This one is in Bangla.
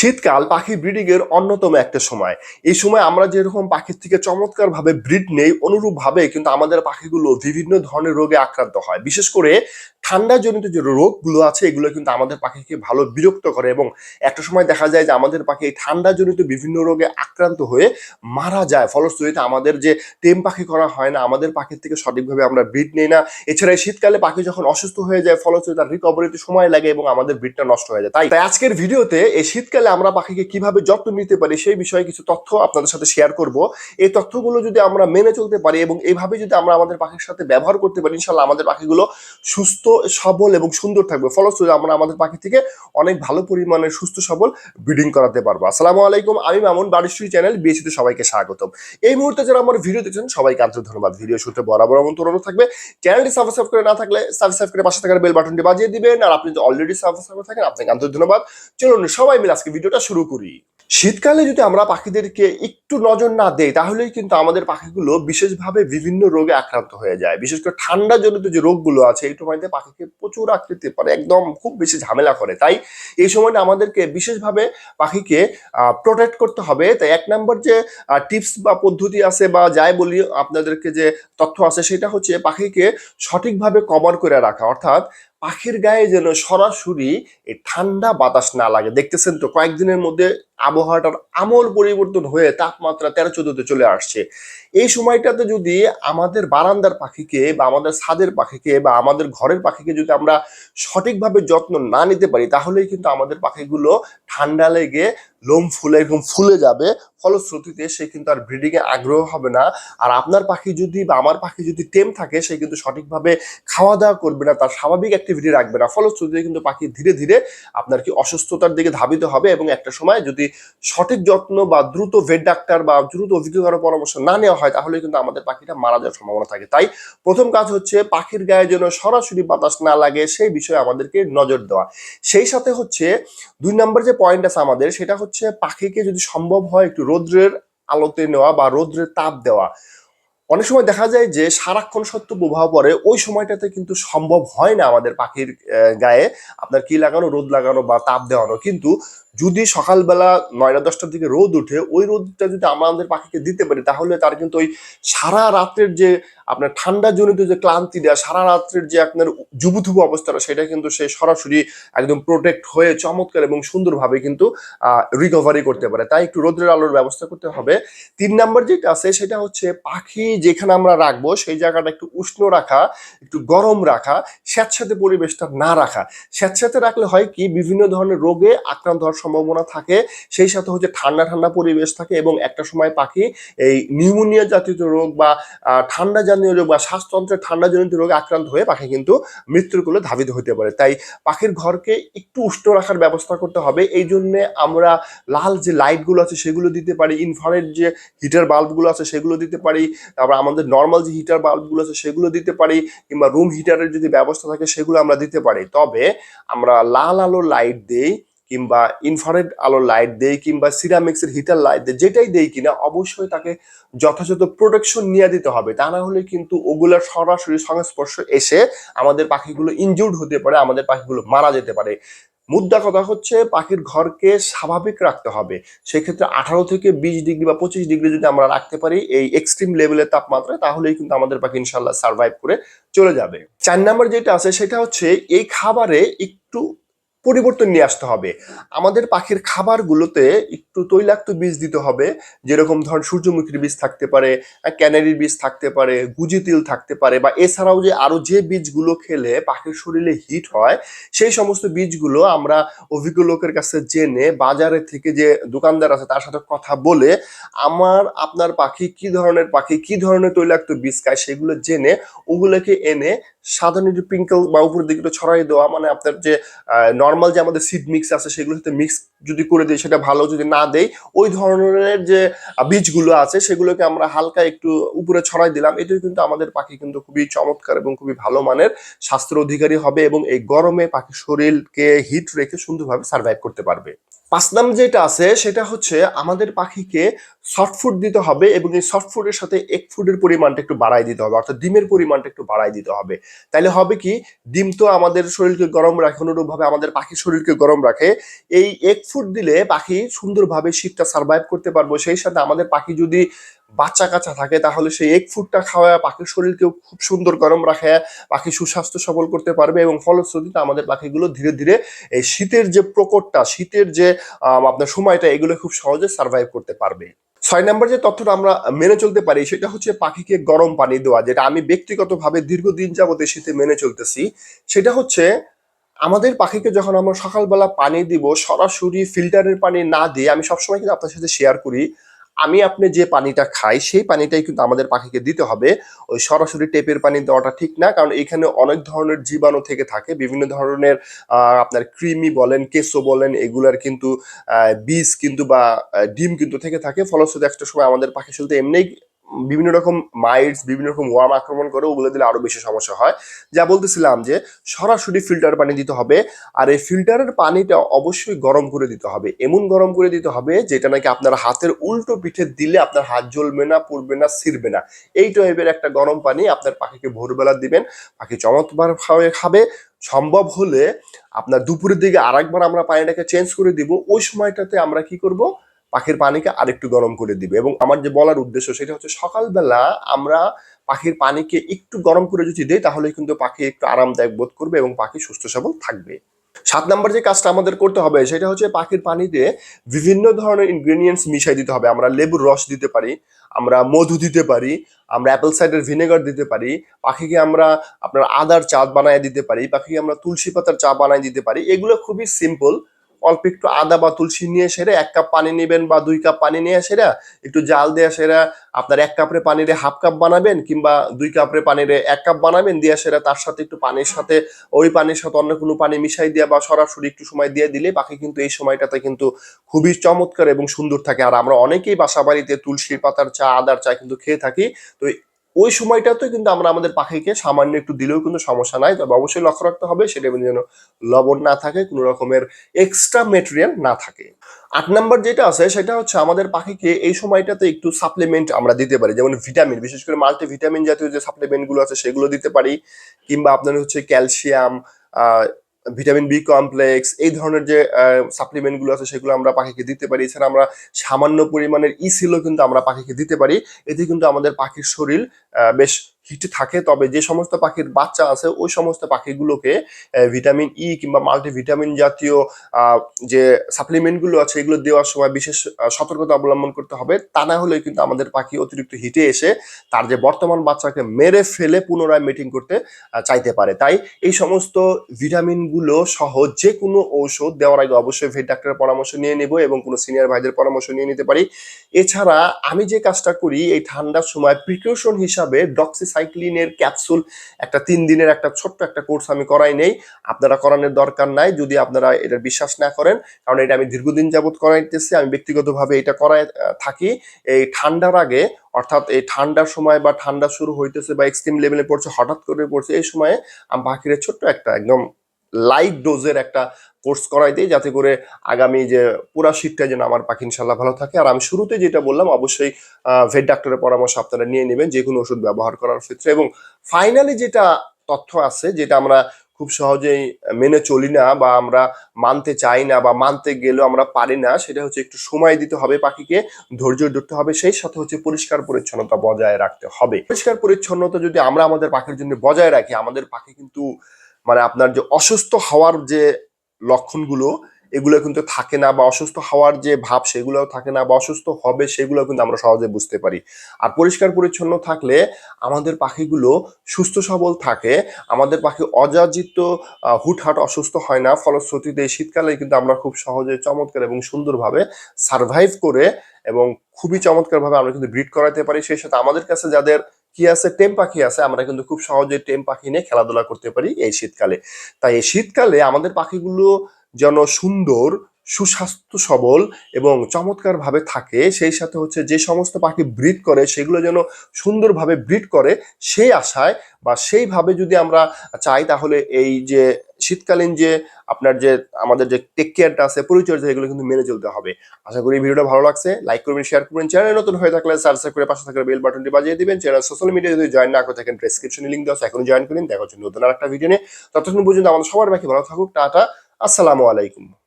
শীতকাল পাখি ব্রিডিং এর অন্যতম একটা সময়। এই সময় আমরা যেরকম পাখির থেকে চমৎকার ভাবে ব্রিড নেই অনুরূপ ভাবে কিন্তু আমাদের পাখিগুলো বিভিন্ন ধরনের রোগে আক্রান্ত হয়। বিশেষ করে ঠান্ডা জনিত যে রোগগুলো আছে, এগুলো কিন্তু আমাদের পাখিকে ভালো বিরক্ত করে এবং একটা সময় দেখা যায় যে আমাদের পাখি এই ঠান্ডা জনিত বিভিন্ন রোগে আক্রান্ত হয়ে মারা যায়। ফলশ্রুতিতে আমাদের যে টেম পাখি করা হয় না, আমাদের পাখির থেকে সঠিকভাবে আমরা ব্রিড নেই না। এছাড়া শীতকালে পাখি যখন অসুস্থ হয়ে যায় ফলশ্রুতি তার রিকভারিতে সময় লাগে এবং আমাদের ব্রিডটা নষ্ট হয়ে যায়। তাই তাই আজকের ভিডিওতে এই শীতকালে আমরা পাখিকে কীভাবে যত্ন নিতে পারি, সেই বিষয়ে কিছু তথ্য আপনাদের সাথে শেয়ার করব। এই তথ্যগুলো যদি আমরা মেনে চলতে পারি এবং এইভাবে যদি আমরা আমাদের পাখির সাথে ব্যবহার করতে পারি ইনশাল্লাহ আমাদের পাখিগুলো সুস্থ সবল এবং সুন্দর থাকবে। ফলশ্রুতি আমরা আমাদের পাখি থেকে অনেক ভালো পরিমাণের সুস্থ, সবল ব্রিডিং করাতে পারব। আসসালামু আলাইকুম, আমি মামুন বারিশ্রী চ্যানেল বিএসিতে সবাইকে স্বাগতম। এই মুহূর্তে যারা আমার ভিডিও দেখছেন, সবাইকে আন্তরিক ধন্যবাদ। ভিডিও শুরুতে বরাবর অনুরোধ থাকবে। চ্যানেলটি সাবস্ক্রাইব করে না থাকলে সাবস্ক্রাইব করে পাশে থাকার বেল বাটনটি বাজিয়ে দিবেন। আর আপনি যদি অলরেডি সাবস্ক্রাইব করে থাকেন, আপনাকে আন্তরিক ধন্যবাদ। চলুন সবাই মিলে আজকে ভিডিওটা শুরু করি। শীতকালে যদি আমরা পাখিদেরকে একটু নজর না দেই, তাহলেই কিন্তু আমাদের পাখিগুলো বিশেষভাবে বিভিন্ন রোগে আক্রান্ত হয়ে যায়। বিশেষ করে ঠান্ডা জনিত যে রোগগুলো আছে, এই সময়তে পাখিকে প্রচুর আকৃতি পারে একদম খুব বেশি ঝামেলা করে। তাই এই সময়টা আমাদেরকে বিশেষভাবে পাখিকে প্রোটেক্ট করতে হবে। তাই এক নম্বর যে টিপস বা পদ্ধতি আছে বা যাই বলি আপনাদেরকে যে তথ্য আছে, সেটা হচ্ছে পাখিকে সঠিকভাবে কভার করে রাখা। অর্থাৎ পাখির গায়ে যেন সরাসরি এই ঠান্ডা বাতাস না লাগে। দেখতেছেন তো, কয়েকদিনের মধ্যে আবহাওয়াটার আমল পরিবর্তন হয়ে তাপমাত্রা তেরো চোদ্দতে চলে আসছে। এই সময়টাতে যদি আমাদের বারান্দার পাখিকে বা আমাদের ছাদের পাখিকে বা আমাদের ঘরের পাখিকে যদি আমরা সঠিকভাবে যত্ন না নিতে পারি, তাহলেই কিন্তু আমাদের পাখিগুলো ঠান্ডা লেগে লোম ফুলে এরকম ফুলে যাবে। ফলশ্রুতিতে সে কিন্তু আর ব্রিডিংয়ে আগ্রহ হবে না। আর আপনার পাখি যদি বা আমার পাখি যদি টেম থাকে, সে কিন্তু সঠিকভাবে খাওয়া দাওয়া করবে না, তার স্বাভাবিক অ্যাক্টিভিটি রাখবে না। ফলশ্রুতিতে কিন্তু পাখি ধীরে ধীরে আপনার কি অসুস্থতার দিকে ধাবিত হবে এবং একটা সময় যদি সঠিক যত্ন বা দ্রুত ভেট ডাক্তার বা দ্রুত অভিজ্ঞতার পরামর্শ না নেওয়া হয় তাহলে কিন্তু আমাদের পাখিটা মারা যাওয়ার সম্ভাবনা থাকে। তাই প্রথম কাজ হচ্ছে পাখির গায়ে যেন সরাসরি বাতাস না লাগে, সেই বিষয়ে আমাদেরকে নজর দেওয়া। সেই সাথে হচ্ছে দুই নম্বর যে পয়েন্ট আছে আমাদের, সেটা হচ্ছে পাখিকে যদি সম্ভব হয় একটু রৌদ্রের আলোতে নেওয়া বা রৌদ্রের তাপ দেওয়া। অনেক সময় দেখা যায় যে সারাক্ষণ সত্য প্রভাব পড়ে, ওই সময়টাতে কিন্তু সম্ভব হয় না আমাদের পাখির গায়ে আপনার কি লাগানো, রোদ লাগানো বা তাপ দেওয়ানো। কিন্তু যদি সকালবেলা নয়টা, দশটার দিকে রোদ উঠে ওই রোদটা যদি আমাদের পাখিকে দিতে পারি, তাহলে তার কিন্তু ওই সারা রাত্রের যে আপনার ঠান্ডা জনিত যে ক্লান্তিটা সারা রাত্রের যে আপনার জুবুথুবু অবস্থাটা, সেটা কিন্তু সে সরাসরি একদম প্রোটেক্ট হয়ে চমৎকার এবং সুন্দরভাবে কিন্তু রিকভারি করতে পারে। তাই একটু রোদ্রের আলোর ব্যবস্থা করতে হবে। তিন নাম্বার যেটা আছে, সেটা হচ্ছে পাখি যেখানে আমরা রাখব, সেই জায়গাটা একটু উষ্ণ রাখা, একটু গরম রাখা, স্যাঁতস্যাঁতে পরিবেশটা না রাখা। স্যাঁতস্যাঁতে রাখলে হয় কি, বিভিন্ন ধরনের রোগে আক্রান্ত হওয়ার সম্ভাবনা থাকে। সেই সাথে হচ্ছে ঠান্ডা ঠান্ডা পরিবেশ থাকে এবং একটা সময় পাখি এই নিউমোনিয়া জাতীয় রোগ বা ঠান্ডা জাতীয় রোগ বা শ্বাসতন্ত্রের ঠান্ডা জনিত রোগে আক্রান্ত হয়ে পাখি কিন্তু মৃত্যুর কোলে ধাবিত হতে পারে। তাই পাখির ঘরকে একটু উষ্ণ রাখার ব্যবস্থা করতে হবে। এই জন্যে আমরা লাল যে লাইটগুলো আছে সেগুলো দিতে পারি, ইনফ্রারেড যে হিটার বাল্বগুলো আছে সেগুলো দিতে পারি, তারপর আমাদের নর্মাল যে হিটার বাল্বগুলো আছে সেগুলো দিতে পারি কিংবা রুম হিটারের যদি ব্যবস্থা থাকে সেগুলো আমরা দিতে পারি। তবে আমরা লাল আলো লাইট দেই কিংবা ইনফ্রারেড আলোর লাইট দেই কিংবা সিরামিক্সের হিটার লাইট দেই, যেটাই দেই কিনা, অবশ্যই তাকে যথাযথ প্রোটেকশন নিয়ে দিতে হবে। তা না হলে কিন্তু ওগুলার সরাসরি সংস্পর্শ এসে আমাদের পাখিগুলো ইনজুর্ড হতে পারে, আমাদের পাখিগুলো মারা যেতে পারে। মুদ্রা কথা হচ্ছে, পাখির ঘরকে স্বাভাবিক রাখতে হবে। সেক্ষেত্রে আঠারো থেকে বিশ ডিগ্রি বা পঁচিশ ডিগ্রি যদি আমরা রাখতে পারি এই এক্সট্রিম লেভেলের তাপমাত্রায়, তাহলেই কিন্তু আমাদের পাখি ইনশাল্লাহ সার্ভাইভ করে চলে যাবে। চার নাম্বার যেটা আছে, সেটা হচ্ছে এই খাবারে একটু পরিবর্তন নিয়ে আসতে হবে। আমাদের পাখির খাবারগুলোতে একটু তৈলাক্ত বীজ দিতে হবে, যেরকম ধর সূর্যমুখীর বীজ থাকতে পারে ক্যানারির বীজ থাকতে পারে, গুজি তিল থাকতে পারে, বা এছাড়াও যে আরও যে বীজগুলো খেলে পাখির শরীরে হিট হয়, সেই সমস্ত বীজগুলো আমরা অভিজ্ঞ লোকের কাছে জেনে বাজারে থেকে যে দোকানদার আছে তার সাথে কথা বলে আমার, আপনার পাখি কি ধরনের পাখি, কি ধরনের তৈলাক্ত বীজ খায় সেগুলো জেনে ওগুলোকে এনে সাধারণ পিঙ্কল বা উপরের দিকে ছড়াই দেওয়া মানে আপনার যে নর্মাল যে আমাদের সিড মিক্স আছে সেগুলোর সাথে মিক্স যদি করে দিই, সেটা ভালো যদি না দেই, ওই ধরনের যে বীজগুলো আছে, সেগুলোকে আমরা হালকা একটু উপরে ছড়াই দিলাম। এটাই কিন্তু আমাদের পাখি কিন্তু খুবই চমৎকার এবং খুবই ভালো মানের স্বাস্থ্যের অধিকারী হবে এবং এই গরমে পাখি শরীরকে হিট রেখে সুন্দরভাবে সার্ভাইভ করতে পারবে। পাঁচ নাম যেটা আছে, সেটা হচ্ছে আমাদের পাখিকে সফট ফুড দিতে হবে এবং এই সফট ফুডের সাথে এক ফুডের পরিমাণটা একটু বাড়াই দিতে হবে, অর্থাৎ ডিমের পরিমাণটা একটু বাড়াই দিতে হবে। তাহলে হবে কি? ডিম তো আমাদের শরীরকে গরম রাখে, অনুরূপভাবে আমাদের পাখির শরীরকে গরম রাখে। এই এক ফুট দিলে পাখি সুন্দরভাবে শীতটা সার্ভাইভ করতে পারব। সেই সাথে আমাদের পাখি যদি বাচ্চা কাচ্চা থাকে, তাহলে সেই এক ফুটটা খাওয়া পাখির শরীরকেও খুব সুন্দর গরম রাখে, পাখি সুস্বাস্থ্য সবল করতে পারবে এবং ফলশ্রুতিতে আমাদের পাখিগুলো ধীরে ধীরে এই শীতের যে প্রকটটা শীতের যে আপনার সময়টা, এগুলো খুব সহজে সার্ভাইভ করতে পারবে। ছয় নম্বর যে তথ্যটা আমরা মেনে চলতে পারি, সেটা হচ্ছে পাখিকে গরম পানি দেওয়া, যেটা আমি ব্যক্তিগতভাবে দীর্ঘদিন যাবত এই শীতে মেনে চলতেছি। সেটা হচ্ছে, আমাদের পাখিকে যখন আমরা সকালবেলা পানি দিব, সরাসরি ফিল্টারের পানি না দিয়ে আমি সবসময় কিন্তু আপনার সাথে শেয়ার করি। আমি আপনি যে পানিটা খাই, সেই পানিটাই কিন্তু আমাদের পাখিকে দিতে হবে। ওই সরাসরি টেপের পানি দেওয়াটা ঠিক না, কারণ এখানে অনেক ধরনের জীবাণু থেকে থাকে। বিভিন্ন ধরনের আপনার কৃমি বলেন, কেঁচো বলেন, এগুলার কিন্তু বীজ কিন্তু বা ডিম কিন্তু থেকে থাকে। ফলশ্রুতি একটা সময় আমাদের পাখি শুনতে এমনি বিভিন্ন রকম মাইটস বিভিন্ন রকম ওয়ার্ম আক্রমণ করে ওগুলো দিলে আরও বেশি সমস্যা হয়। যা বলতেছিলাম যে, সরাসরি ফিল্টার পানি দিতে হবে আর এই ফিল্টারের পানিটা অবশ্যই গরম করে দিতে হবে। এমন গরম করে দিতে হবে যেটা নাকি আপনার হাতের উল্টো পিঠে দিলে আপনার হাত জ্বলবে না, পুড়বে না, ছিঁড়বে না। এই টাইপের একটা গরম পানি আপনার পাখিকে ভোরবেলা দিবেন, পাখি চমৎকার খাবে। সম্ভব হলে আপনার দুপুরের দিকে আরেকবার আমরা পানিটাকে চেঞ্জ করে দিব। ওই সময়টাতে আমরা কি করব? পাখির পানিকে আরেকটু গরম করে দিবে। এবং আমার যে বলার উদ্দেশ্য সেটা হচ্ছে সকালবেলা আমরা পাখির পানিকে একটু গরম করে যদি দিই তাহলে কিন্তু পাখি একটু আরামদায়ক বোধ করবে এবং পাখি সুস্থ সবল থাকবে। সাত নাম্বার যে কাজটা আমাদের করতে হবে, সেটা হচ্ছে পাখির পানিতে বিভিন্ন ধরনের ইনগ্রেডিয়েন্টস মিশাই দিতে হবে। আমরা লেবুর রস দিতে পারি, আমরা মধু দিতে পারি, আমরা অ্যাপেল সাইডার ভিনেগার দিতে পারি, পাখিকে আমরা আপনার আদার চা বানায় দিতে পারি, পাখিকে আমরা তুলসী পাতার চা বানায় দিতে পারি। এগুলো খুবই সিম্পল অল্প একটু আদা বা তুলসী নিয়ে সেরে এক কাপ পানি নেবেন বা দুই কাপ পানি নিয়ে সেরা একটু জাল দিয়ে সেরা আপনার এক কাপরে পানিরে হাফ কাপ বানাবেন কিংবা দুই কাপরে পানিরে এক কাপ বানাবেন দিয়ে সেরা তার সাথে একটু পানির সাথে ওই পানির সাথে অন্য কোনো পানি মিশাই দেওয়া বা সরাসরি একটু সময় দিয়ে দিলে পাখি কিন্তু এই সময়টাতে কিন্তু খুবই চমৎকার এবং সুন্দর থাকে। আর আমরা অনেকেই বাসা বাড়িতে তুলসীর পাতার চা, আদার চা কিন্তু খেয়ে থাকি। তো ওই সময়টাতে কিন্তু আমরা আমাদের পাখিকে সামান্য একটু দিলেও কিন্তু সমস্যা নাই, তবে অবশ্যই লক্ষ্য রাখতে হবে সেটা যেন লবণ না থাকে, কোনো রকমের এক্সট্রা মেটেরিয়াল না থাকে। আট নাম্বার যেটা আছে সেটা হচ্ছে আমাদের পাখিকে এই সময়টাতে একটু সাপ্লিমেন্ট আমরা দিতে পারি, যেমন ভিটামিন বিশেষ করে মাল্টি ভিটামিন জাতীয় যে সাপ্লিমেন্টগুলো আছে সেগুলো দিতে পারি, কিংবা আপনার হচ্ছে ক্যালসিয়াম ভিটামিন বি কমপ্লেক্স, এই ধরনের যে সাপ্লিমেন্টগুলো আছে সেগুলো আমরা পাখিকে দিতে পারি। এছাড়া আমরা সামান্য পরিমাণের ইসিলও কিন্তু আমরা পাখিকে দিতে পারি। এতে কিন্তু আমাদের পাখির শরীর বেশ হিটে থাকে, তবে যে সমস্ত পাখির বাচ্চা আছে, ওই সমস্ত পাখিগুলোকে ভিটামিন ই কিংবা মাল্টি ভিটামিন জাতীয় যে সাপ্লিমেন্টগুলো আছে, এগুলো দেওয়ার সময় বিশেষ সতর্কতা অবলম্বন করতে হবে। তা না হলে কিন্তু আমাদের পাখি অতিরিক্ত হিটে এসে তার যে বর্তমান বাচ্চাকে মেরে ফেলে পুনরায় মিটিং করতে চাইতে পারে। তাই এই সমস্ত ভিটামিনগুলো সহ যে কোনো ঔষধ দেওয়ার আগে অবশ্যই ভেট ডাক্তারের পরামর্শ নিয়ে নেব এবং কোনো সিনিয়র ভাইদের পরামর্শ নিয়ে নিতে পারি। এছাড়া আমি যে কাজটা করি, এই ঠান্ডার সময় প্রিকশন হিসাবে ডক্সিসাইক্লিনের ক্যাপসুল একটা তিন দিনের একটা ছোট্ট একটা কোর্স আমি করাই নেই। আপনারা করানোর দরকার নাই, যদি আপনারা এটা বিশ্বাস না করেন, কারণ এটা আমি দীর্ঘদিন যাবত করাইতেছি, আমি ব্যক্তিগতভাবে এটা করাই থাকি। এই ঠান্ডার আগে, অর্থাৎ এই ঠান্ডার সময় বা ঠান্ডা শুরু হইতেছে বা এক্সট্রিম লেভেলে পড়ছে, হঠাৎ করে পড়ছে, এই সময়ে আমি ছোট্ট একটা একদম লাইট ডোজের একটা কোর্স করাই দিই যাতে করে আগামী যে পুরা শীতটা যেন আমার পাখি ইনশাল্লাহ ভালো থাকে। আর আমি শুরুতে যেটা বললাম, অবশ্যই ভেট ডাক্তারের পরামর্শ আপনারা নিয়ে নেবেন যে কোনো ওষুধ ব্যবহার করার ক্ষেত্রে। এবং ফাইনালি যেটা তথ্য আছে, যেটা আমরা খুব সহজেই মেনে চলি না বা আমরা মানতে চাই না বা মানতে গেলেও আমরা পারি না, সেটা হচ্ছে একটু সময় দিতে হবে পাখিকে, ধৈর্য ধরতে হবে, সেই সাথে হচ্ছে পরিষ্কার পরিচ্ছন্নতা বজায় রাখতে হবে। পরিষ্কার পরিচ্ছন্নতা যদি আমরা আমাদের পাখির জন্য বজায় রাখি, আমাদের পাখি কিন্তু মানে আপনার যে অসুস্থ হওয়ার যে লক্ষণগুলো, এগুলো কিন্তু থাকে না বা অসুস্থ হওয়ার যে ভাব সেগুলোও থাকে না বা অসুস্থ হবে সেগুলো কিন্তু আমরা সহজে বুঝতে পারি। আর পরিষ্কার পরিচ্ছন্ন থাকলে আমাদের পাখিগুলো সুস্থ সবল থাকে, আমাদের পাখি অযাচিত হুটহাট অসুস্থ হয় না, ফলশ্রুতিতে শীতকালে কিন্তু আমরা খুব সহজে চমৎকার এবং সুন্দরভাবে সারভাইভ করে এবং খুবই চমৎকারভাবে আমরা কিন্তু ব্রিড করাতে পারি। সেই সাথে আমাদের কাছে যাদের কি আছে? টেম পাখি আছে। আমরা কিন্তু খুব সহজে টেম পাখি নিয়ে খেলাধুলা করতে পারি এই শীতকালে। তাই এই শীতকালে আমাদের পাখিগুলো যেন সুন্দর, সুস্বাস্থ্য সবল এবং চমৎকারভাবে থাকে, সেই সাথে হচ্ছে যে সমস্ত পাখি ব্রিড করে, সেগুলো যেন সুন্দরভাবে ব্রিড করে, সেই আশায় বা সেইভাবে যদি আমরা চাই তাহলে এই যে শীতকালীন যে আপনার যে, আমাদের যে টেক কেয়ারটা আছে, পরিচর্যা, এগুলো কিন্তু মেনে চলতে হবে। আশা করি ভিডিওটা ভালো লাগছে। লাইক করবেন শেয়ার করবেন। চ্যানেল নতুন হয়ে থাকলে সাবস্ক্রাইব করে পাশে থাকা বেল বাটনটি বাজিয়ে দিবেন। চ্যানেল সোশ্যাল মিডিয়া যদি জয়েন না করে থাকেন ডিসক্রিপশনে লিঙ্ক দেওয়া এখন জয়েন করেন দেখা হচ্ছে নতুন আর একটা ভিডিও নিয়ে। ততক্ষণ পর্যন্ত আমাদের সবার বাকি ভালো থাকুক। টাটা। আসসালামু আলাইকুম।